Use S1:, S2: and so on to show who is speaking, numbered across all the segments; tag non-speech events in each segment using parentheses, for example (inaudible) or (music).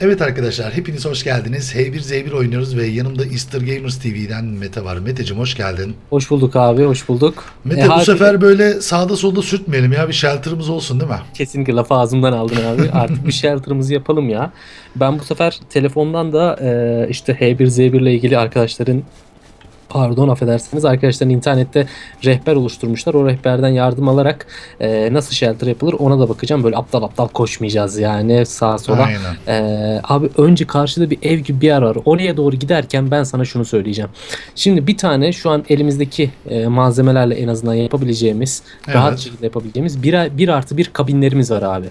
S1: Evet arkadaşlar hepiniz hoş geldiniz. H1Z1 oynuyoruz ve yanımda Easter Gamers TV'den Mete var. Meteciğim hoş geldin.
S2: Hoş bulduk abi, hoş bulduk.
S1: Mete
S2: E,
S1: bu
S2: harbi-
S1: sefer böyle sağda solda sürtmeyelim ya bir shelter'ımız olsun değil mi?
S2: Kesinlikle lafı ağzımdan aldın abi. (laughs) Artık bir shelter'ımızı yapalım ya. Ben bu sefer telefondan da e, işte H1Z1 ile ilgili arkadaşların pardon affedersiniz arkadaşların internette rehber oluşturmuşlar. O rehberden yardım alarak e, nasıl shelter yapılır ona da bakacağım. Böyle aptal aptal koşmayacağız yani sağa sola. Ee, abi önce karşıda bir ev gibi bir yer var. Oraya doğru giderken ben sana şunu söyleyeceğim. Şimdi bir tane şu an elimizdeki e, malzemelerle en azından yapabileceğimiz,
S1: Evet.
S2: rahat şekilde yapabileceğimiz bir, bir artı bir kabinlerimiz var abi.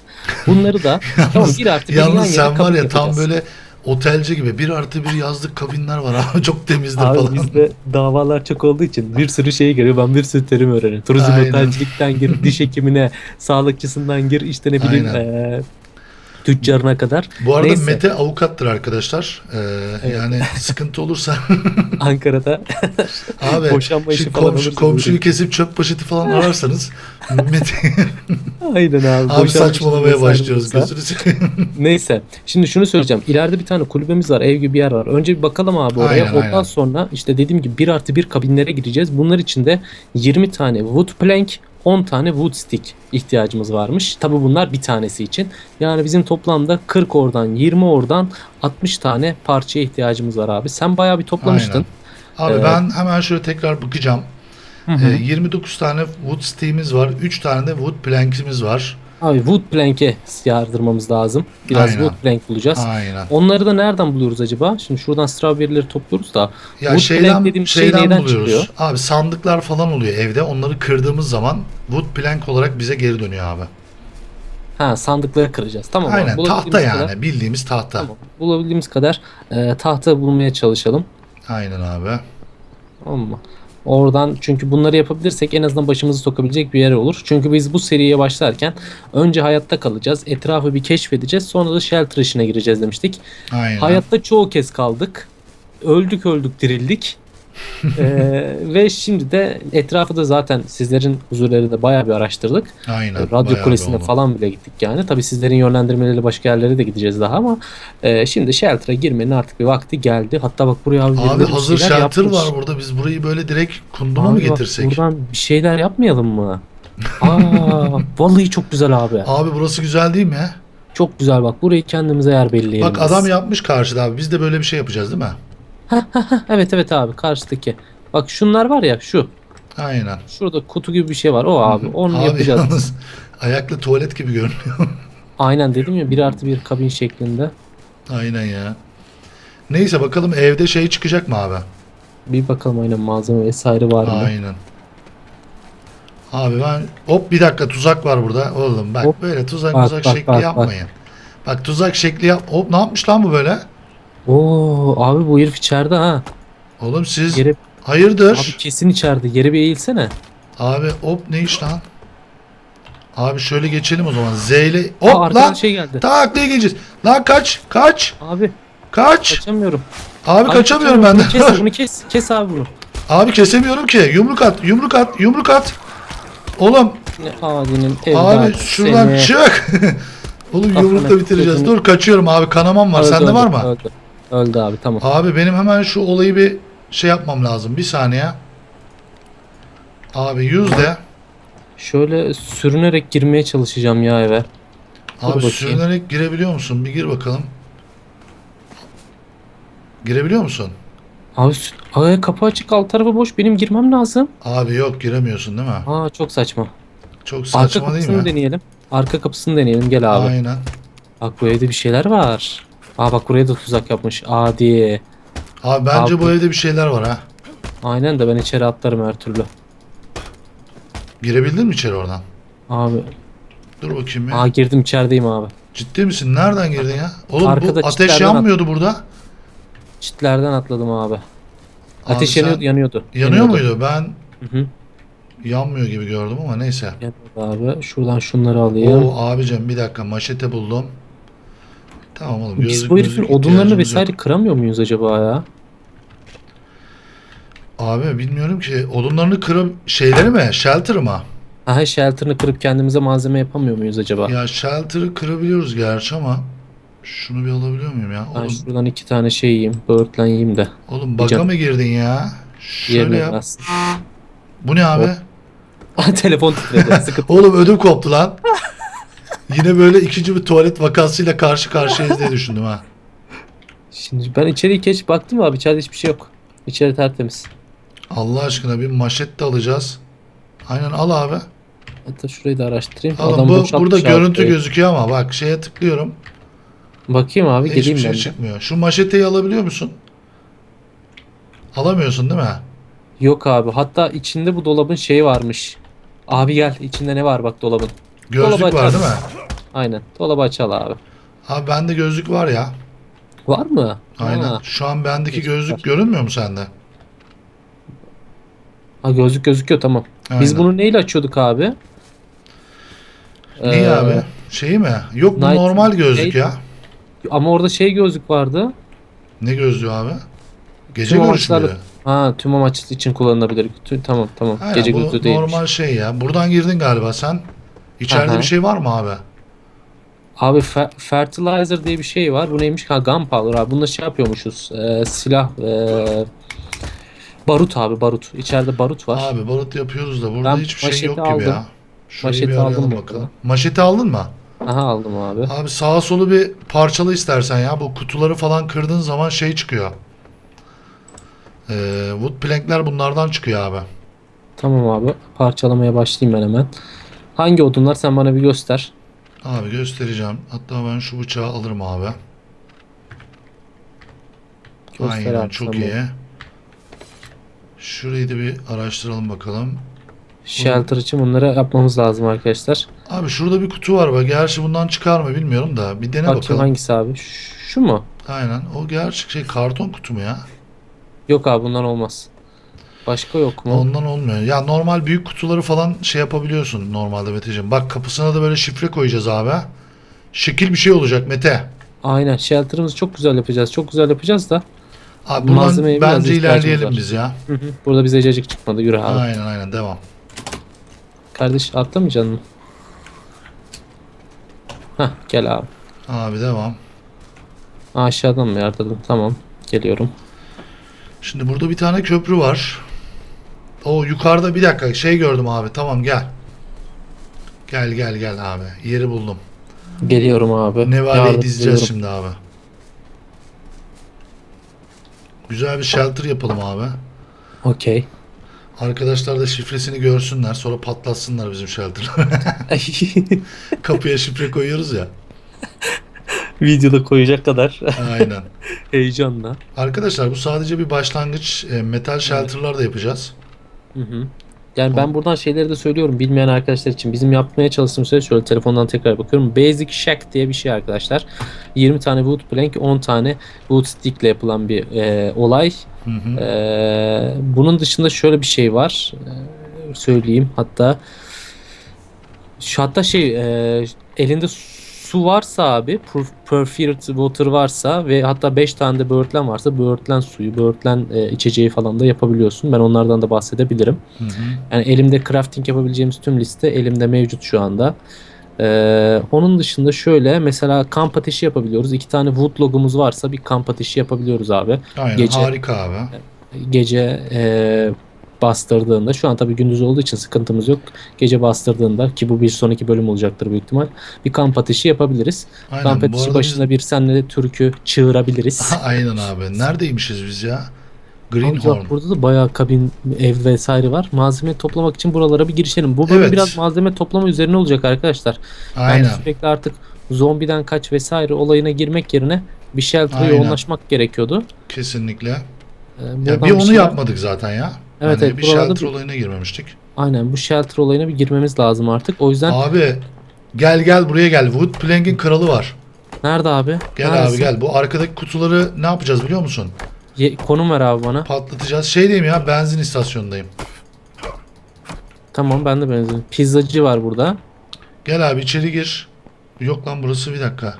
S2: Bunları da (laughs) tamam bir artı bir yan
S1: Yalnız
S2: yana
S1: sen var
S2: kabin
S1: ya tam
S2: yapacağız.
S1: böyle otelci gibi bir artı bir yazlık kabinler var abi (laughs) çok temizdir
S2: Abi
S1: falan.
S2: bizde davalar çok olduğu için bir sürü şey geliyor. Ben bir sürü terim öğreniyorum. Turizm
S1: Aynen.
S2: otelcilikten gir, diş hekimine, sağlıkçısından gir, işte ne bileyim e, tüccarına kadar.
S1: Bu arada
S2: Neyse.
S1: Mete avukattır arkadaşlar. Ee,
S2: Evet.
S1: Yani sıkıntı olursa (laughs)
S2: Ankara'da (laughs)
S1: abi
S2: boşanma işi falan
S1: komşu, komşuyu
S2: buyurun.
S1: kesip çöp poşeti falan ararsanız Mete (laughs)
S2: Aynen abi.
S1: abi saçmalamaya başlıyoruz
S2: olursa-
S1: gözünü seveyim.
S2: Neyse. Şimdi şunu söyleyeceğim. İleride bir tane kulübemiz var. Ev gibi bir yer var. Önce bir bakalım abi oraya.
S1: Aynen,
S2: Ondan
S1: aynen.
S2: sonra işte dediğim gibi 1 artı 1 kabinlere gireceğiz. Bunlar için de 20 tane wood plank 10 tane wood stick ihtiyacımız varmış. Tabi bunlar bir tanesi için. Yani bizim toplamda 40 oradan 20 oradan 60 tane parçaya ihtiyacımız var abi. Sen bayağı bir toplamıştın.
S1: Abi
S2: Ee,
S1: ben hemen şöyle tekrar bakacağım.
S2: Hı hı.
S1: Ee, 29 tane wood steam'imiz var. 3 tane de wood plank'imiz var.
S2: Abi wood plank'e yardırmamız lazım. Biraz
S1: Aynen.
S2: wood plank bulacağız.
S1: Aynen.
S2: Onları da nereden buluyoruz acaba? Şimdi şuradan strawberry'leri topluyoruz da.
S1: Ya
S2: wood
S1: şeyden,
S2: plank dediğim şey
S1: şeyden
S2: neyden
S1: buluyoruz.
S2: çıkıyor?
S1: Abi sandıklar falan oluyor evde. Onları kırdığımız zaman wood plank olarak bize geri dönüyor abi.
S2: Ha sandıkları kıracağız. Tamam abi.
S1: Aynen
S2: Bulabildiğimiz
S1: tahta yani.
S2: Kadar,
S1: Bildiğimiz tahta.
S2: tamam. Bulabildiğimiz kadar e, tahta bulmaya çalışalım.
S1: Aynen abi.
S2: Tamam mı? Oradan çünkü bunları yapabilirsek en azından başımızı sokabilecek bir yer olur. Çünkü biz bu seriye başlarken önce hayatta kalacağız. Etrafı bir keşfedeceğiz. Sonra da shelter işine gireceğiz demiştik.
S1: Aynen.
S2: Hayatta çoğu kez kaldık. Öldük öldük dirildik. Ee, ve şimdi de etrafı da zaten sizlerin huzurlarında bayağı bir araştırdık.
S1: Aynen.
S2: Radyo kulesine falan bile gittik yani. Tabii sizlerin yönlendirmeleriyle başka yerlere de gideceğiz daha ama e, şimdi shelter'a girmenin artık bir vakti geldi. Hatta bak buraya abi,
S1: Abi hazır shelter
S2: yapmış.
S1: var burada. Biz burayı böyle direkt kunduma mı
S2: Abi bak,
S1: getirsek?
S2: buradan bir şeyler yapmayalım mı? (laughs) Aa, vallahi çok güzel abi.
S1: Abi burası güzel değil mi?
S2: Çok güzel bak. Burayı kendimize yer belirleyelim.
S1: Bak adam yapmış karşıda abi. Biz de böyle bir şey yapacağız değil mi?
S2: Evet evet abi karşıdaki. Bak şunlar var ya şu.
S1: Aynen.
S2: Şurada kutu gibi bir şey var. O abi. Onu
S1: Abi
S2: yapacağız.
S1: yalnız ayaklı tuvalet gibi görünüyor. (laughs)
S2: Aynen dedim ya bir artı bir kabin şeklinde.
S1: Aynen ya. Neyse bakalım evde şey çıkacak mı abi?
S2: Bir bakalım aynen malzeme vesaire var mı?
S1: Aynen. Abi ben hop bir dakika tuzak var burada. Oğlum bak
S2: Hop.
S1: böyle tuzak
S2: Bak,
S1: tuzak
S2: bak,
S1: şekli
S2: bak, bak.
S1: yapmayın. Bak tuzak şekli yap. Hop ne yapmış lan bu böyle?
S2: Oo abi bu herif içeride ha.
S1: Oğlum siz
S2: Yere,
S1: hayırdır?
S2: abi kesin içeride. Yere bir eğilsene.
S1: Abi hop ne iş lan? Abi şöyle geçelim o zaman. Z ile hop
S2: Aa, arkadan
S1: lan.
S2: şey geldi.
S1: Tak diye geleceğiz. Lan kaç kaç
S2: Abi
S1: kaç.
S2: kaçamıyorum.
S1: Abi, kaçamıyorum ben de.
S2: Kes, (laughs) bunu kes. Kes abi bunu.
S1: Abi kesemiyorum ki. Yumruk at yumruk at yumruk at. Oğlum
S2: Ne adinin
S1: Abi şuradan
S2: seni.
S1: çık. (laughs) Oğlum yumrukla bitireceğiz. Dur kaçıyorum abi kanamam var.
S2: Öldü,
S1: Sende var mı?
S2: Öldü. Öldü abi tamam.
S1: Abi benim hemen şu olayı bir şey yapmam lazım. Bir saniye. Abi yüz de.
S2: Şöyle sürünerek girmeye çalışacağım ya eve. Dur
S1: Abi
S2: bakayım.
S1: sürünerek girebiliyor musun? Bir gir bakalım. Girebiliyor musun?
S2: Abi sü- kapı açık alt tarafı boş. Benim girmem lazım.
S1: Abi yok giremiyorsun değil mi?
S2: Aa çok saçma.
S1: Çok
S2: Arka
S1: saçma değil
S2: kapısını
S1: mi?
S2: deneyelim. Arka kapısını deneyelim gel abi.
S1: Aynen.
S2: Bak bu evde bir şeyler var. Aa bak buraya da tuzak yapmış. Adi.
S1: Abi bence
S2: Abi.
S1: bu evde bir şeyler var ha.
S2: Aynen de ben içeri atlarım her türlü.
S1: Girebildin mi içeri oradan?
S2: Abi.
S1: Dur bakayım ya.
S2: Aa girdim içerideyim abi.
S1: Ciddi misin? Nereden girdin ya? Oğlum
S2: Arkada
S1: bu ateş
S2: çitlerden
S1: yanmıyordu burada.
S2: Çitlerden atladım abi. Ateş
S1: sen-
S2: yanıyordu yanıyordu.
S1: Yanıyor muydu? Ben
S2: Hı hı.
S1: yanmıyor gibi gördüm ama neyse.
S2: Yanıyordu abi. Şuradan şunları alayım.
S1: Oo abicim bir dakika maşete buldum. Tamam oğlum.
S2: Biz
S1: gözlük-
S2: bu herifin
S1: gözlük
S2: odunlarını
S1: ihtiyacımız
S2: vesaire
S1: yok.
S2: kıramıyor muyuz acaba ya?
S1: Abi bilmiyorum ki odunlarını kırıp şeyleri mi? Shelter mı?
S2: Aha shelter'ını kırıp kendimize malzeme yapamıyor muyuz acaba?
S1: Ya shelter'ı kırabiliyoruz gerçi ama Şunu bir alabiliyor muyum ya?
S2: Ben
S1: Oğlum,
S2: şuradan iki tane şey yiyeyim. Böğürtlen yiyeyim de.
S1: oğlum baka
S2: Canım.
S1: mı girdin ya? Şöyle yap.
S2: aslında.
S1: Bu ne abi? (laughs)
S2: Telefon titredi. Sıkıntı.
S1: Oğlum ödüm koptu lan. Yine böyle ikinci bir tuvalet vakasıyla karşı karşıyayız diye düşündüm ha.
S2: Şimdi ben içeri geç baktım abi içeride hiçbir şey yok. İçeri tertemiz.
S1: Allah aşkına bir maşet de alacağız. Aynen al abi.
S2: Hatta şurayı da araştırayım.
S1: Alın
S2: Adam
S1: bu burada
S2: abi
S1: görüntü
S2: burayı.
S1: gözüküyor ama bak şeye tıklıyorum.
S2: Bakayım abi
S1: Hiçbir
S2: geleyim
S1: şey
S2: ben
S1: çıkmıyor. Şu maşeteyi alabiliyor musun? Alamıyorsun değil mi?
S2: Yok abi hatta içinde bu dolabın şeyi varmış. Abi gel içinde ne var bak dolabın.
S1: Gözlük
S2: Dolabı
S1: var
S2: açar
S1: değil mi?
S2: Aynen dolabı açal abi.
S1: Abi bende gözlük var ya.
S2: Var mı?
S1: Aynen.
S2: Ha,
S1: Şu an bendeki
S2: Gözlük
S1: gözlük
S2: var.
S1: görünmüyor mu sende?
S2: ha gözlük gözüküyor tamam. Biz
S1: Aynen.
S2: bunu neyle açıyorduk abi?
S1: Niye
S2: Ee,
S1: abi? Şeyi mi? Yok bu
S2: Night-
S1: normal gözlük
S2: Neydi?
S1: ya.
S2: Ama orada şey gözlük vardı.
S1: Ne gözlüğü abi? Gece
S2: Tüm
S1: görüşü
S2: amaçlarla-? Ha tüm amaç için kullanılabilir. Tüm- Tamam tamam.
S1: Aynen,
S2: Gece
S1: bu
S2: gözlüğü değilmiş.
S1: normal şey ya. Buradan girdin galiba sen. İçeride
S2: Aha.
S1: bir şey var mı abi?
S2: Abi fe- fertilizer diye bir şey var. Bu neymiş? Ha gunpowder abi. Bunda şey yapıyormuşuz. Ee, silah ee, barut abi barut. İçeride barut var.
S1: Abi balık yapıyoruz da burada
S2: Ben
S1: hiçbir şey
S2: maşeti
S1: yok gibi
S2: aldım.
S1: ya. Şurayı
S2: Maşeti
S1: bir
S2: aldım
S1: arayalım
S2: bakalım.
S1: bakalım. Maşeti aldın mı?
S2: Aha aldım abi.
S1: Abi sağa solu bir parçalı istersen ya. Bu kutuları falan kırdığın zaman şey çıkıyor. Ee, wood plankler bunlardan çıkıyor abi.
S2: Tamam abi. Parçalamaya başlayayım ben hemen. Hangi odunlar sen bana bir göster.
S1: Abi göstereceğim. Hatta ben şu bıçağı alırım abi.
S2: Göster
S1: Aynen
S2: abi,
S1: çok
S2: tamam.
S1: iyi. Şurayı da bir araştıralım bakalım.
S2: Shelter için bunları yapmamız lazım arkadaşlar.
S1: Abi şurada bir kutu var bak. Gerçi bundan çıkar mı bilmiyorum da. Bir dene
S2: Bakayım
S1: bakalım.
S2: hangisi abi? Şu mu?
S1: Aynen. O gerçek şey karton kutu mu ya?
S2: Yok abi bundan olmaz. Başka yok mu?
S1: Ondan olmuyor. Ya normal büyük kutuları falan şey yapabiliyorsun normalde Meteciğim. Bak kapısına da böyle şifre koyacağız abi. Şekil bir şey olacak Mete.
S2: Aynen. Shelter'ımızı çok güzel yapacağız. Çok güzel yapacağız da.
S1: Abi buradan
S2: Malzemeye biraz
S1: bence
S2: ihtiyacımız
S1: ilerleyelim
S2: var.
S1: biz ya.
S2: Hı hı. Burada bize cacık çıkmadı. Yürü abi.
S1: Aynen aynen devam.
S2: Kardeş atlamayacaksın mı? Hah gel abi.
S1: Abi devam.
S2: Aa, Aşağıdan mı yardım? Tamam. Geliyorum.
S1: Şimdi burada bir tane köprü var. O yukarıda bir dakika şey gördüm abi. Tamam gel. Gel gel gel abi. Yeri buldum.
S2: Geliyorum abi.
S1: Nevale'yi dizeceğiz
S2: ediyorum.
S1: şimdi abi. Güzel bir shelter yapalım abi.
S2: Okey.
S1: Arkadaşlar da şifresini görsünler. Sonra patlatsınlar bizim shelter'ları. (laughs) (laughs) Kapıya şifre koyuyoruz ya.
S2: Videoda koyacak kadar
S1: Aynen. (laughs)
S2: heyecanla.
S1: Arkadaşlar bu sadece bir başlangıç. E, metal shelter'lar da yapacağız.
S2: Hı hı. Yani ben buradan şeyleri de söylüyorum bilmeyen arkadaşlar için. Bizim yapmaya çalıştığımız şey şöyle telefondan tekrar bakıyorum. Basic Shack diye bir şey arkadaşlar. 20 tane wood plank, 10 tane wood stick ile yapılan bir e, olay.
S1: Hı hı.
S2: Ee, bunun dışında şöyle bir şey var. Ee, söyleyeyim hatta. Hatta şey e, elinde su varsa abi purified water varsa ve hatta 5 tane de böğürtlen varsa böğürtlen suyu, böğürtlen e, içeceği falan da yapabiliyorsun. Ben onlardan da bahsedebilirim.
S1: Hı hı.
S2: Yani elimde crafting yapabileceğimiz tüm liste elimde mevcut şu anda. Ee, onun dışında şöyle mesela kamp ateşi yapabiliyoruz. İki tane wood logumuz varsa bir kamp ateşi yapabiliyoruz abi
S1: Aynen
S2: Gece-
S1: harika abi.
S2: gece e, bastırdığında şu an tabii gündüz olduğu için sıkıntımız yok. Gece bastırdığında ki bu bir sonraki bölüm olacaktır büyük ihtimal. Bir kamp ateşi yapabiliriz.
S1: Aynen.
S2: kamp ateşi başında bir senle de türkü çığırabiliriz.
S1: biz... (laughs) Aynen abi. Neredeymişiz biz ya? Greenhorn.
S2: bak burada da bayağı kabin, ev vesaire var. Malzeme toplamak için buralara bir girişelim. Bu bölüm
S1: Evet.
S2: biraz malzeme toplama üzerine olacak arkadaşlar. Yani
S1: Aynen.
S2: sürekli artık zombiden kaç vesaire olayına girmek yerine bir shelter'a yoğunlaşmak gerekiyordu.
S1: Kesinlikle.
S2: Ee,
S1: Ya bir onu
S2: şeyler-
S1: yapmadık zaten ya.
S2: Evet,
S1: Hani
S2: evet,
S1: bir shelter
S2: bir-
S1: olayına girmemiştik.
S2: Aynen bu shelter olayına bir girmemiz lazım artık. O yüzden
S1: Abi gel gel buraya gel. Wood Plank'in kralı var.
S2: nerede abi?
S1: Gel
S2: Neredesin?
S1: abi gel. Bu arkadaki kutuları ne yapacağız biliyor musun?
S2: Ye- konum ver abi bana.
S1: Patlatacağız. Şey diyeyim ya benzin istasyonundayım.
S2: Tamam ben de benzin. Pizzacı var burada.
S1: Gel abi içeri gir. Yok lan burası bir dakika.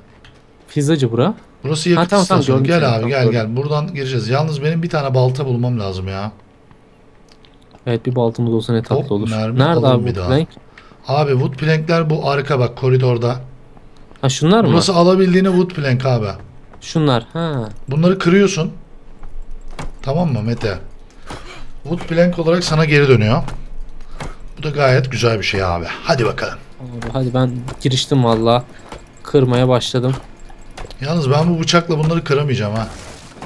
S2: Pizzacı bura.
S1: Burası yakıt
S2: Ha, tamam, tamam,
S1: istasyonu.
S2: gördüm
S1: gel abi
S2: tamam,
S1: gel gel. Buradan gireceğiz. Yalnız benim bir tane balta bulmam lazım ya.
S2: Evet bir baltamız olsa ne tatlı
S1: Hop,
S2: olur.
S1: mermi
S2: Nerede abi
S1: daha.
S2: plank?
S1: Abi wood plankler bu arka bak koridorda.
S2: Ha şunlar mı?
S1: Burası alabildiğine wood plank abi.
S2: Şunlar. Ha.
S1: Bunları kırıyorsun. Tamam mı Mete? Wood plank olarak sana geri dönüyor. Bu da gayet güzel bir şey abi. Hadi bakalım.
S2: Abi hadi ben giriştim valla. Kırmaya başladım.
S1: Yalnız ben bu bıçakla bunları kıramayacağım ha.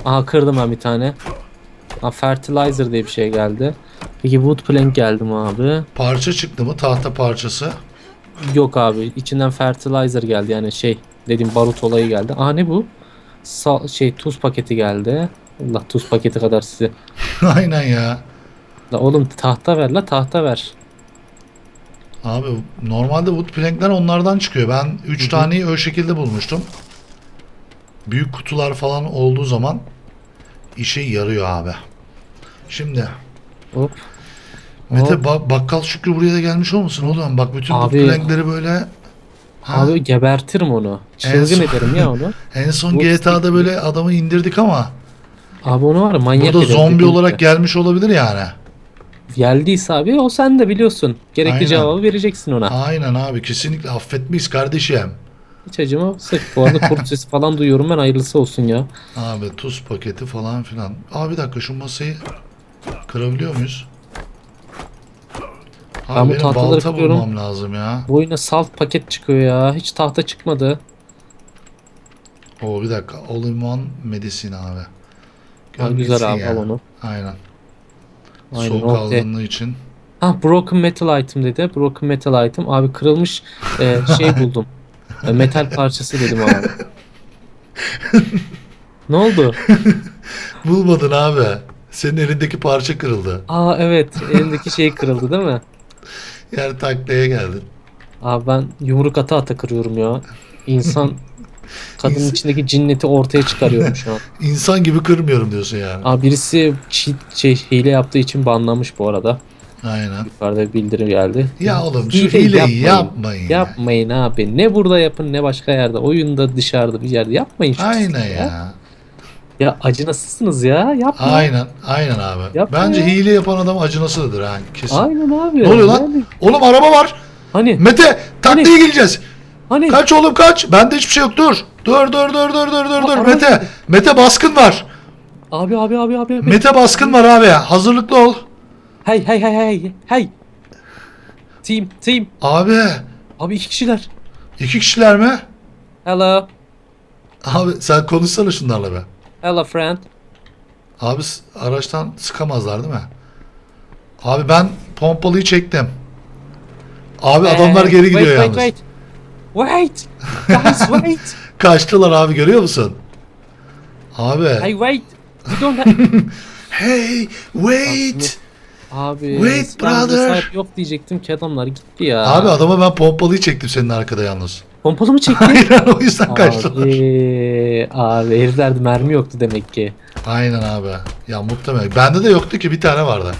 S2: Aha kırdım ben bir tane. Aa, fertilizer diye bir şey geldi. Peki wood plank geldi mi abi?
S1: Parça çıktı mı? Tahta parçası.
S2: Yok abi. içinden fertilizer geldi. Yani şey dediğim barut olayı geldi. Aa ne bu? Sa- şey tuz paketi geldi. Allah tuz paketi kadar size. (laughs)
S1: Aynen ya.
S2: La oğlum tahta ver la tahta ver.
S1: Abi normalde wood plankler onlardan çıkıyor. Ben 3
S2: Hı hı.
S1: taneyi o şekilde bulmuştum. Büyük kutular falan olduğu zaman işe yarıyor abi. Şimdi
S2: Hop.
S1: Mete
S2: Hop.
S1: ba- bakkal Şükrü buraya da gelmiş olmasın oğlum? Bak bütün
S2: Abi-
S1: wood plankleri böyle Ha,
S2: Abi gebertirim onu. Çılgın
S1: son-
S2: ederim ya onu. (laughs)
S1: en son
S2: wood
S1: GTA'da
S2: stick
S1: böyle adamı indirdik ama
S2: Abi onu var ya manyak
S1: burada zombi olarak
S2: gibi.
S1: gelmiş olabilir yani.
S2: Geldiyse abi o sen de biliyorsun. Gerekli
S1: Aynen.
S2: cevabı vereceksin ona.
S1: Aynen abi kesinlikle affetmeyiz kardeşim.
S2: Hiç acıma sık. Bu arada kurt sesi falan duyuyorum ben hayırlısı olsun ya.
S1: Abi tuz paketi falan filan. Abi bir dakika şu masayı kırabiliyor muyuz?
S2: Ben
S1: Abi
S2: bu
S1: benim
S2: tahtaları
S1: balta
S2: kırıyorum.
S1: bulmam lazım ya.
S2: Bu oyuna salt paket çıkıyor ya. Hiç tahta çıkmadı.
S1: Oo bir dakika. All in one medicine abi. Gel
S2: güzel abi
S1: ya.
S2: al onu.
S1: Aynen.
S2: Aynen
S1: Soğuk
S2: okey.
S1: algınlığı için.
S2: Ha broken metal item dedi. Broken metal item. Abi kırılmış e, şey (laughs) buldum. E, metal parçası dedim abi. (laughs) ne oldu?
S1: Bulmadın abi. Senin elindeki parça kırıldı.
S2: Aa evet elindeki şey kırıldı değil mi?
S1: Yani taklaya geldin.
S2: Abi ben yumruk ata ata kırıyorum ya. İnsan (laughs) kadının
S1: İnsan-
S2: içindeki cinneti ortaya çıkarıyorum şu an. (laughs)
S1: İnsan gibi kırmıyorum diyorsun yani.
S2: Abi birisi cheat, şey, hile yaptığı için banlanmış bu arada.
S1: Aynen.
S2: Yukarıda bir bildirim geldi.
S1: Ya oğlum şu
S2: Hile
S1: hileyi
S2: yapmayın.
S1: yapmayın. ya.
S2: Yapmayın abi. Ne burada yapın ne başka yerde. Oyunda dışarıda bir yerde yapmayın. şu
S1: Aynen
S2: pisliği
S1: ya.
S2: Ya acınasızsınız ya. Yapma.
S1: Aynen. Aynen abi.
S2: Yapma
S1: Bence
S2: ya.
S1: hile yapan adam acınasıdır ha. Kesin.
S2: Aynen abi.
S1: Ne oluyor lan?
S2: Yani-
S1: Oğlum araba var.
S2: Hani
S1: Mete taklaya geleceğiz.
S2: hani
S1: Kaç oğlum kaç. Bende hiçbir şey yok dur. Dur dur dur dur dur dur dur. Mete. Mete baskın var.
S2: abi abi abi abi. abi.
S1: Mete baskın var abi. Hazırlıklı ol.
S2: Hey hey hey hey hey. Team team.
S1: Abi
S2: Abi iki kişiler.
S1: iki kişiler mi?
S2: Hello.
S1: Abi sen konuşsana şunlarla be.
S2: Hello friend.
S1: Abi araçtan sıkamazlar değil mi? Abi ben pompalıyı çektim. Abi adamlar
S2: Hey,
S1: geri
S2: wait,
S1: gidiyor
S2: wait,
S1: yalnız.
S2: Wait. Wait. Guys (laughs) wait.
S1: Kaçtılar abi görüyor musun? Abi.
S2: hey wait. We don't have... (laughs)
S1: Hey wait.
S2: Abi
S1: Wait, brother.
S2: yok diyecektim ki adamlar gitti ya.
S1: Abi adama ben pompalıyı çektim senin arkada yalnız.
S2: Pompalı mı çekti?
S1: Aynen o yüzden kaçtılar.
S2: Abi, abi heriflerde mermi yoktu demek ki.
S1: Aynen abi. Ya muhtemelen. Bende de yoktu ki bir tane vardı.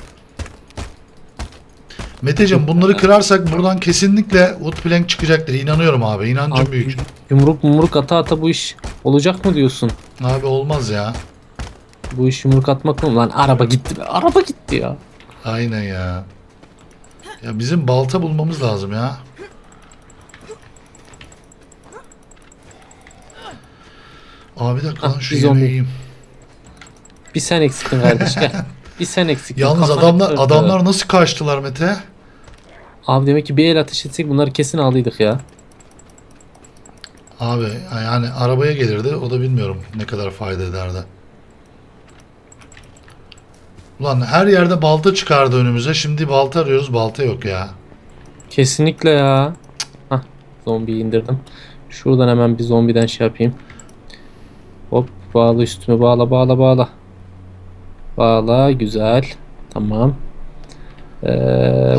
S1: Meteciğim bunları kırarsak buradan kesinlikle wood plank çıkacaktır. İnanıyorum abi. İnancım
S2: Abi,
S1: büyük.
S2: Yumruk mumruk ata ata bu iş olacak mı diyorsun?
S1: Abi olmaz ya.
S2: Bu iş yumruk atmak mı? Lan araba gitti be. Araba gitti ya.
S1: Aynen ya. Ya bizim balta bulmamız lazım ya. Abi bir dakika
S2: Ah,
S1: lan şu
S2: biz
S1: yemeği yiyeyim.
S2: Bir sen eksiktin kardeş gel. Bir sen eksiktin.
S1: Yalnız adamlar
S2: kırdı.
S1: adamlar nasıl kaçtılar Mete?
S2: Abi demek ki bir el ateş etsek bunları kesin aldıydık ya.
S1: Abi yani arabaya gelirdi. O da bilmiyorum ne kadar fayda ederdi. Ulan her yerde balta çıkardı önümüze. Şimdi balta arıyoruz. Balta yok ya.
S2: Kesinlikle ya. Hah zombiyi indirdim. Şuradan hemen bir zombiden şey yapayım. Bağla üstüme bağla bağla bağla. Bağla güzel. Tamam. Ee,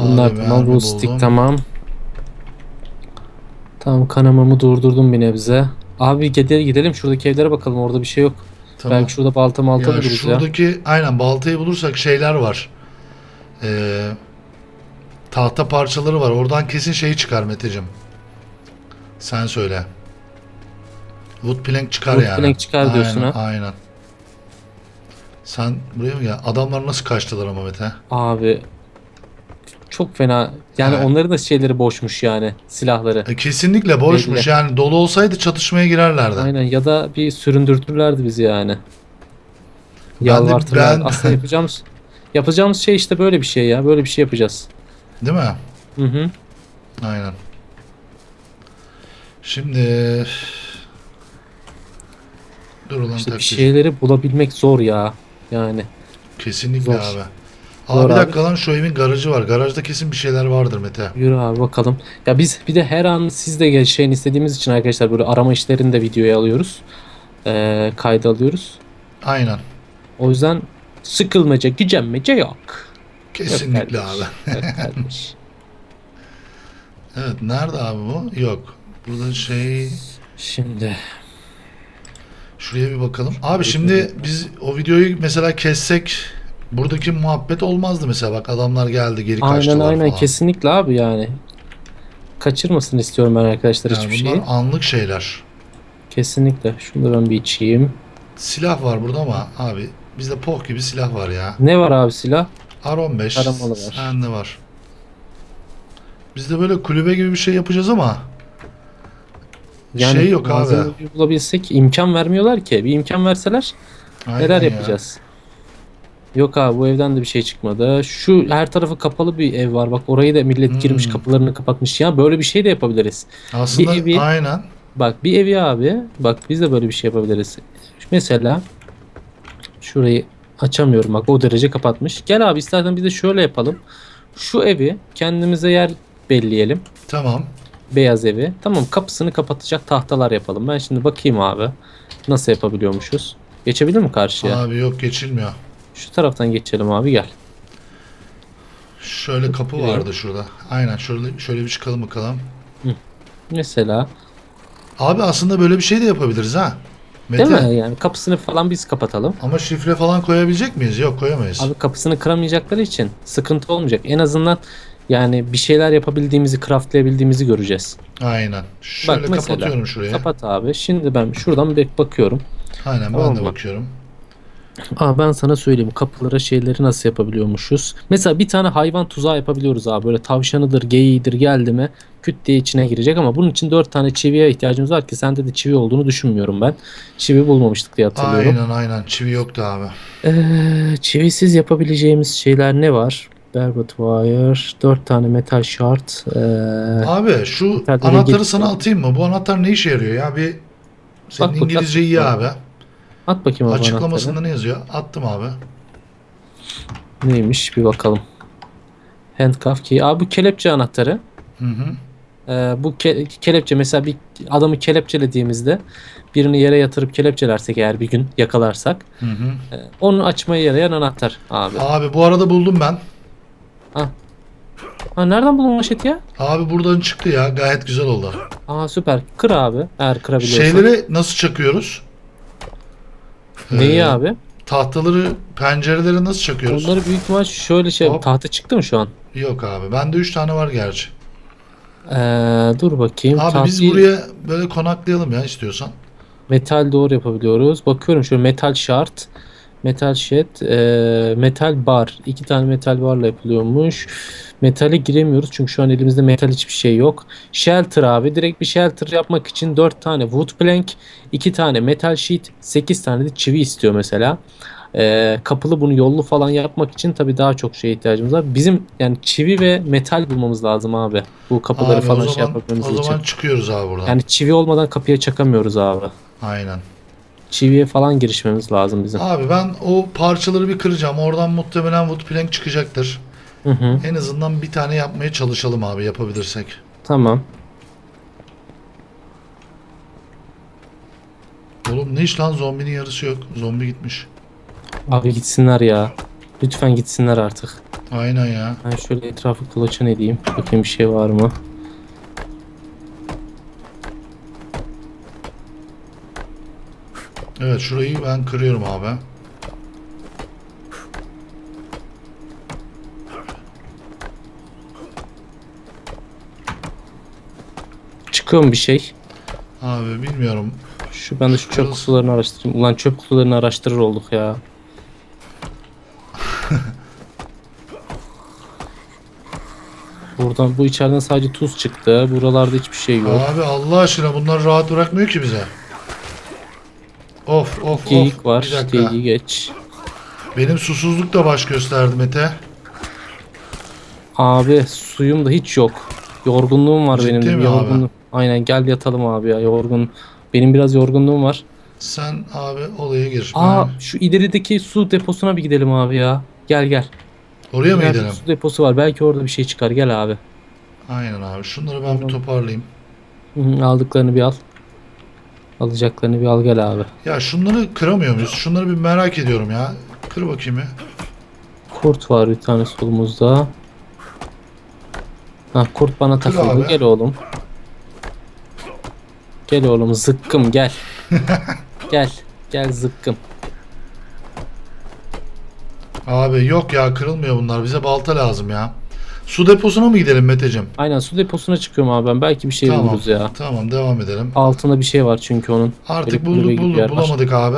S2: bunlar tamam. Rustik
S1: buldum.
S2: tamam. Tamam kanamamı durdurdum bir nebze. Abi gidelim, gidelim şuradaki evlere bakalım orada bir şey yok.
S1: Tamam.
S2: Belki şurada balta malta
S1: ya
S2: buluruz ya.
S1: şuradaki aynen baltayı bulursak şeyler var. Ee, tahta parçaları var. Oradan kesin şey çıkar Meteciğim. Sen söyle. Wood plank çıkar
S2: Wood
S1: yani.
S2: plank çıkar diyorsun
S1: aynen,
S2: ha.
S1: Aynen. Sen buraya mı gel? Adamlar nasıl kaçtılar ama Mete?
S2: Abi Çok fena. Yani
S1: Evet.
S2: onların da şeyleri boşmuş yani silahları.
S1: E, kesinlikle boşmuş.
S2: Belli.
S1: Yani dolu olsaydı çatışmaya girerlerdi.
S2: Aynen ya da bir süründürtürlerdi bizi yani.
S1: Ben
S2: Yalvartırlar.
S1: ben-
S2: Aslında yapacağımız yapacağımız şey işte böyle bir şey ya. Böyle bir şey yapacağız.
S1: Değil mi?
S2: Hı hı.
S1: Aynen. Şimdi Dur ulan
S2: İşte bir
S1: takdir.
S2: şeyleri bulabilmek zor ya. Yani
S1: Kesinlikle
S2: Zor.
S1: abi. Abi bir
S2: abi.
S1: dakika lan şu evin garajı var. Garajda kesin bir şeyler vardır Mete.
S2: yürü abi bakalım. Ya biz bir de her an siz de şeyin istediğimiz için arkadaşlar böyle arama işlerini de videoya alıyoruz. Ee, kayda alıyoruz.
S1: Aynen.
S2: O yüzden sıkılmaca, gücenmece yok.
S1: Kesinlikle
S2: Yok
S1: abi.
S2: Yok. (laughs) (laughs)
S1: Evet nerede abi bu? Yok. Burada şey
S2: Şimdi
S1: şuraya bir bakalım. Abi şimdi biz o videoyu mesela kessek buradaki muhabbet olmazdı mesela bak adamlar geldi geri
S2: aynen
S1: kaçtılar
S2: aynen
S1: falan.
S2: kesinlikle abi yani. Kaçırmasın istiyorum ben arkadaşlar
S1: Yani
S2: hiçbir
S1: bunlar
S2: şeyi.
S1: anlık şeyler.
S2: Kesinlikle. Şunu da ben bir içeyim.
S1: Silah var burada ama abi bizde poh gibi silah var ya.
S2: Ne var abi silah?
S1: R15
S2: Taramalı var.
S1: sende var. Biz de böyle kulübe gibi bir şey yapacağız ama şey yok abi.
S2: bulabilsek imkan vermiyorlar ki. Bir imkan verseler
S1: Aynen
S2: neler
S1: ya.
S2: yapacağız? Yok abi bu evden de bir şey çıkmadı. Şu her tarafı kapalı bir ev var. Bak orayı da millet girmiş
S1: Hmm.
S2: kapılarını kapatmış. Ya böyle bir şey de yapabiliriz.
S1: Aslında
S2: Bir evi-
S1: aynen.
S2: Bak bir evi abi. Bak biz de böyle bir şey yapabiliriz. Mesela şurayı açamıyorum bak o derece kapatmış. Gel abi istersen biz de şöyle yapalım. Şu evi kendimize yer belirleyelim.
S1: Tamam.
S2: Beyaz evi. Tamam kapısını kapatacak tahtalar yapalım. Ben şimdi bakayım abi. Nasıl yapabiliyormuşuz? Geçebilir mi karşıya?
S1: Abi yok geçilmiyor.
S2: Şu taraftan geçelim abi gel.
S1: Şöyle kapı
S2: Geliyor.
S1: vardı şurada. Aynen şöyle şöyle bir çıkalım bakalım.
S2: Mesela
S1: Abi aslında böyle bir şey de yapabiliriz ha. Mete.
S2: değil mi? Yani kapısını falan biz kapatalım.
S1: Ama şifre falan koyabilecek miyiz? Yok koyamayız.
S2: Abi kapısını kıramayacakları için sıkıntı olmayacak. En azından yani bir şeyler yapabildiğimizi, craftlayabildiğimizi göreceğiz.
S1: Aynen. Şöyle
S2: mesela,
S1: kapatıyorum şuraya.
S2: Kapat abi. Şimdi ben şuradan bir bakıyorum.
S1: Aynen
S2: Tamam
S1: ben de
S2: mı?
S1: bakıyorum.
S2: Aa ben sana söyleyeyim kapılara şeyleri nasıl yapabiliyormuşuz. Mesela bir tane hayvan tuzağı yapabiliyoruz abi. Böyle tavşanıdır, geyiğidir geldi mi küt diye içine girecek ama bunun için 4 tane çiviye ihtiyacımız var ki sende de çivi olduğunu düşünmüyorum ben. Çivi bulmamıştık diye hatırlıyorum.
S1: Aynen aynen. Çivi yoktu abi.
S2: Ee, çivisiz yapabileceğimiz şeyler ne var? Velvet wire, 4 tane metal shard. Ee,
S1: Abi şu anahtarı sana atayım mı? Bu anahtar ne işe yarıyor ya? Bir senin
S2: Bak, bak,
S1: İngilizce
S2: at.
S1: iyi abi.
S2: at bakayım abi
S1: Açıklamasında
S2: anahtarı.
S1: ne yazıyor? Attım abi.
S2: Neymiş bir bakalım. Handcuff key. Abi bu kelepçe anahtarı.
S1: Hı hı.
S2: Ee, bu ke- kelepçe mesela bir adamı kelepçelediğimizde birini yere yatırıp kelepçelersek eğer bir gün yakalarsak
S1: Hı hı.
S2: e, onu açmaya yarayan anahtar abi.
S1: Abi bu arada buldum ben.
S2: Ha, nereden buldun manşeti ya?
S1: Abi buradan çıktı ya. Gayet güzel oldu.
S2: Aa süper. Kır abi eğer kırabiliyorsan.
S1: Şeyleri nasıl çakıyoruz?
S2: Neyi
S1: Ee,
S2: abi?
S1: Tahtaları, pencereleri nasıl çakıyoruz?
S2: Onları büyük ihtimal şöyle şey
S1: Hop.
S2: tahta çıktı mı şu an?
S1: Yok abi. Bende 3 tane var gerçi.
S2: Ee, dur bakayım.
S1: Abi biz
S2: Tahtayı-
S1: buraya böyle konaklayalım ya istiyorsan.
S2: Metal doğru yapabiliyoruz. Bakıyorum şöyle metal şart. Metal shed. e, metal bar. iki tane metal barla yapılıyormuş. Metale giremiyoruz çünkü şu an elimizde metal hiçbir şey yok. Shelter abi. Direkt bir shelter yapmak için 4 tane wood plank, 2 tane metal sheet, 8 tane de çivi istiyor mesela. E, kapılı bunu yollu falan yapmak için tabii daha çok şeye ihtiyacımız var. Bizim yani çivi ve metal bulmamız lazım abi. Bu kapıları
S1: Abi
S2: falan
S1: o
S2: şey
S1: zaman,
S2: yapabilmemiz
S1: o
S2: için.
S1: zaman çıkıyoruz abi buradan.
S2: Yani çivi olmadan kapıya çakamıyoruz abi.
S1: Aynen.
S2: Çiviye falan girişmemiz lazım bizim.
S1: Abi ben o parçaları bir kıracağım. Oradan muhtemelen wood plank çıkacaktır.
S2: Hı hı.
S1: En azından bir tane yapmaya çalışalım abi yapabilirsek.
S2: Tamam.
S1: Oğlum ne iş lan zombinin yarısı yok. Zombi gitmiş.
S2: Abi gitsinler ya. Lütfen gitsinler artık.
S1: Aynen ya.
S2: Ben şöyle etrafı kulaçan edeyim. Bakayım bir şey var mı?
S1: Evet şurayı ben kırıyorum abi.
S2: Çıkıyor mu bir şey?
S1: Abi bilmiyorum.
S2: Şu ben de şu çöp
S1: Şurası-
S2: kutularını araştırayım. Ulan çöp kutularını araştırır olduk ya. Buradan bu içeriden sadece tuz çıktı. Buralarda hiçbir şey yok.
S1: Abi Allah aşkına bunlar rahat bırakmıyor ki bize. Of of
S2: Geyik
S1: of.
S2: var.
S1: Bir dakika.
S2: Geyiği geç.
S1: Benim susuzluk da baş gösterdi Mete.
S2: Abi suyum da hiç yok. Yorgunluğum var
S1: Ciddi
S2: benim de.
S1: mi
S2: Yorgunluğum. Aynen gel yatalım abi ya yorgun. Benim biraz yorgunluğum var.
S1: Sen abi olaya gir.
S2: Aa
S1: Ben-
S2: şu ilerideki su deposuna bir gidelim abi ya. Gel gel.
S1: Oraya mı
S2: İleride
S1: gidelim?
S2: Su deposu var. Belki orada bir şey çıkar. Gel abi.
S1: Aynen abi. Şunları ben bir toparlayayım.
S2: Hı hı, Aldıklarını bir al. Alacaklarını bir al gel abi.
S1: Ya şunları kıramıyor muyuz? Şunları bir merak ediyorum ya. Kır bakayım ya.
S2: Kurt var bir tane solumuzda. Ha kurt bana
S1: Kır
S2: takıldı.
S1: abi.
S2: Gel oğlum. Gel oğlum zıkkım gel. (laughs) gel. Gel zıkkım.
S1: Abi yok ya kırılmıyor bunlar. Bize balta lazım ya. Su deposuna mı gidelim Meteciğim?
S2: Aynen su deposuna çıkıyorum abi ben. Belki bir şey
S1: Tamam.
S2: buluruz ya.
S1: Tamam devam edelim.
S2: Altında bir şey var çünkü onun.
S1: Artık
S2: Elektrik
S1: bulduk bulduk
S2: yer var.
S1: bulamadık abi.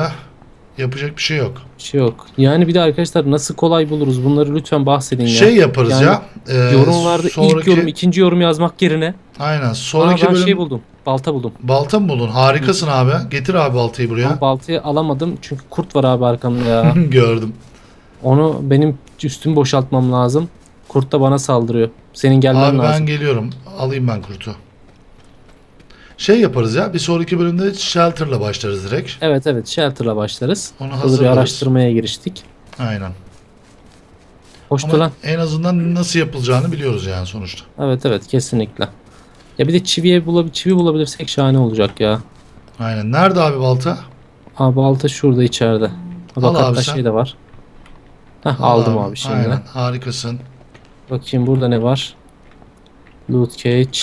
S1: Yapacak bir şey yok.
S2: Bir şey yok. Yani bir de arkadaşlar nasıl kolay buluruz bunları lütfen bahsedin ya.
S1: Şey yaparız
S2: Yani
S1: ya. e,
S2: Yorumlarda ilk
S1: sonraki-
S2: yorum, ikinci yorum yazmak yerine.
S1: Aynen.
S2: Aa,
S1: Sonraki
S2: ben
S1: bölüm
S2: şey buldum. Balta buldum.
S1: balta mı buldun? Harikasın abi. Getir abi baltayı buraya.
S2: Ama baltayı alamadım çünkü kurt var abi arkamda ya. (laughs)
S1: Gördüm.
S2: Onu benim üstümü boşaltmam lazım. Kurt da bana saldırıyor. Senin gelmen
S1: Abi
S2: lazım.
S1: ben geliyorum. Alayım ben kurtu. Şey yaparız ya. Bir sonraki bölümde shelter'la başlarız direkt.
S2: Evet evet shelter'la başlarız.
S1: Onu
S2: Hızlı bir
S1: hazırlarız.
S2: araştırmaya giriştik.
S1: Aynen.
S2: Hoştu
S1: Ama
S2: lan.
S1: en azından nasıl yapılacağını biliyoruz yani sonuçta.
S2: Evet evet kesinlikle. Ya bir de çiviye bulab çivi bulabilirsek şahane olacak ya.
S1: Aynen. Nerede abi balta?
S2: Abi balta şurada içeride.
S1: Al
S2: Bak
S1: abi
S2: hatta
S1: sen.
S2: şey de var. Heh,
S1: Al
S2: aldım abi, şimdi.
S1: Aynen. Harikasın.
S2: Bakayım burada ne var? Loot cage.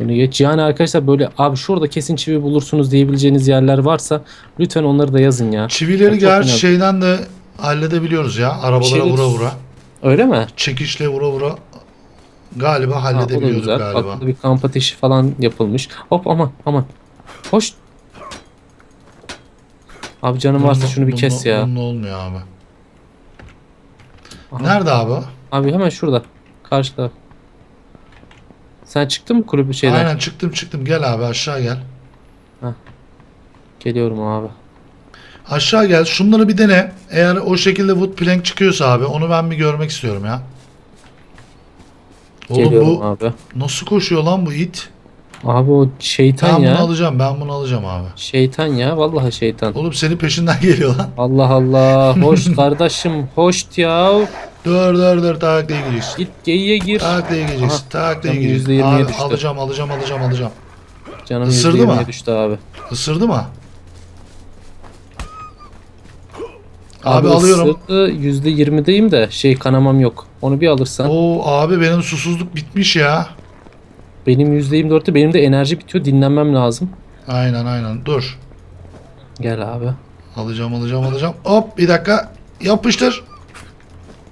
S2: Bunu geç. Yani arkadaşlar böyle abi şurada kesin çivi bulursunuz diyebileceğiniz yerler varsa lütfen onları da yazın ya.
S1: Çivileri
S2: önemli.
S1: şeyden de halledebiliyoruz ya. Arabalara
S2: şeyleri-
S1: vura vura.
S2: Öyle mi?
S1: Çekişle vura vura. Galiba
S2: Ha,
S1: halledebiliyorduk
S2: güzel.
S1: galiba.
S2: Burada bir kamp ateşi falan yapılmış. Hop aman aman. Hoş. Abi canım varsa
S1: Bununla-
S2: şunu bir kes
S1: bununla-
S2: ya.
S1: bununla olmuyor abi.
S2: Aha.
S1: Nerede abi?
S2: Abi hemen şurada. Karşıda. Sen çıktın mı kulübü şeyden?
S1: Aynen çıktım çıktım. Gel abi aşağı gel.
S2: Geliyorum abi.
S1: Aşağı gel. Şunları bir dene. Eğer o şekilde wood plank çıkıyorsa abi onu ben bir görmek istiyorum ya. Oğlum
S2: Geliyorum
S1: bu
S2: abi.
S1: nasıl koşuyor lan bu it?
S2: Abi o şeytan
S1: Ben bunu
S2: ya.
S1: alacağım. Ben bunu alacağım abi.
S2: Şeytan ya. Vallahi şeytan.
S1: Oğlum senin peşinden (laughs) geliyor lan.
S2: Allah Allah. Hoş kardeşim. Hoş ya.
S1: Dur dur dur taklaya gireceğiz.
S2: Git geyiğe gir.
S1: Taklaya gireceğiz.
S2: Aha,
S1: Taklaya
S2: canım
S1: gireceğiz.
S2: %20'ye
S1: Abi
S2: düştü.
S1: alacağım alacağım alacağım alacağım.
S2: Canım
S1: Isırdı
S2: %20'ye
S1: mı?
S2: düştü abi.
S1: Isırdı mı? Abi, alıyorum.
S2: ısırdı, %20'deyim de şey kanamam yok. Onu bir alırsan.
S1: Oo abi benim susuzluk bitmiş ya.
S2: Benim %24'te benim de enerji bitiyor. Dinlenmem lazım.
S1: Aynen aynen. Dur.
S2: Gel abi.
S1: Alacağım alacağım alacağım. Hop bir dakika. Yapıştır.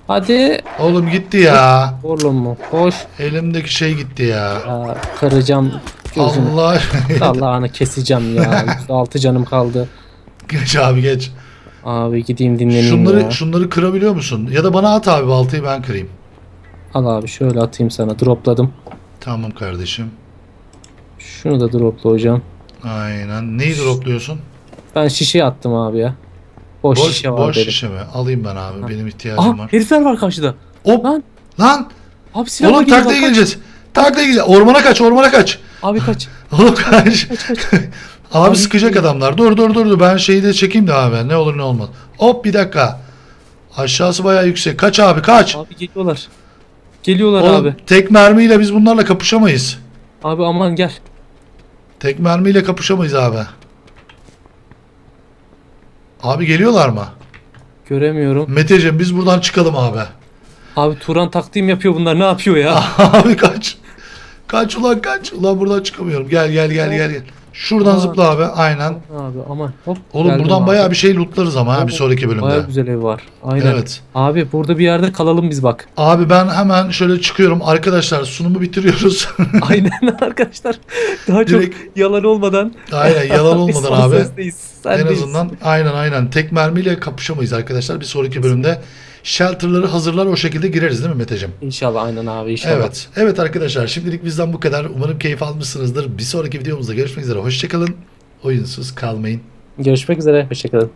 S2: Hadi.
S1: Oğlum gitti ya.
S2: Oğlum mu? Hoş.
S1: Elimdeki şey gitti ya.
S2: Ya, kıracağım gözünü.
S1: Allah.
S2: Allah'ını keseceğim ya. (laughs) %6 canım kaldı.
S1: geç abi geç.
S2: Abi gideyim dinleneyim
S1: Şunları
S2: ya.
S1: şunları kırabiliyor musun? Ya da bana at abi baltayı ben kırayım.
S2: Al abi şöyle atayım sana. Dropladım.
S1: Tamam kardeşim.
S2: Şunu da dropla hocam.
S1: Aynen. Neyi dropluyorsun?
S2: Ben şişe attım abi ya. Boş,
S1: Boş,
S2: şişe var
S1: boş
S2: benim.
S1: şişe mi? Alayım ben abi. Benim ihtiyacım
S2: Aha
S1: var.
S2: herifler var karşıda.
S1: Hop.
S2: Lan.
S1: Lan.
S2: Abi silahla
S1: Oğlum taklaya
S2: kaç.
S1: geleceğiz. Taklaya geleceğiz. Ormana kaç, ormana kaç.
S2: Abi kaç. (laughs)
S1: Oğlum kaç.
S2: Kaç kaç. (laughs)
S1: Abi,
S2: Abi-
S1: sıkacak adamlar. Dur dur dur dur. Ben şeyi de çekeyim de abi. Ne olur ne olmaz. Hop bir dakika. Aşağısı bayağı yüksek. Kaç abi kaç.
S2: abi geliyorlar. Geliyorlar
S1: Oğlum
S2: abi.
S1: tek mermiyle biz bunlarla kapışamayız.
S2: Abi aman gel.
S1: Tek mermiyle kapışamayız abi. Abi geliyorlar mı?
S2: Göremiyorum.
S1: Meteciğim biz buradan çıkalım abi.
S2: Abi Turan taktiğim yapıyor bunlar. Ne yapıyor ya? (laughs)
S1: abi kaç. Kaç ulan kaç. Ulan buradan çıkamıyorum. Gel gel gel gel gel. Şuradan
S2: Aa.
S1: zıpla abi. Aynen.
S2: abi aman hop.
S1: Oğlum
S2: geldim
S1: buradan
S2: abi.
S1: bayağı bir şey lootlarız ama ha bir sonraki bölümde.
S2: Bayağı güzel ev var. Aynen.
S1: Evet.
S2: Abi burada bir yerde kalalım biz bak.
S1: Abi ben hemen şöyle çıkıyorum. Arkadaşlar sunumu bitiriyoruz. (laughs)
S2: Aynen arkadaşlar. Daha çok
S1: Direkt-
S2: yalan olmadan.
S1: aynen yalan (laughs) olmadan abi.
S2: sözdeyiz.
S1: En azından aynen aynen tek mermiyle kapışamayız arkadaşlar. Bir sonraki bölümde shelter'ları hazırlar o şekilde gireriz değil mi Meteciğim?
S2: İnşallah aynen abi inşallah.
S1: Evet. Evet arkadaşlar şimdilik bizden bu kadar. Umarım keyif almışsınızdır. Bir sonraki videomuzda görüşmek üzere. Hoşçakalın. Oyunsuz kalmayın.
S2: Görüşmek üzere. Hoşçakalın.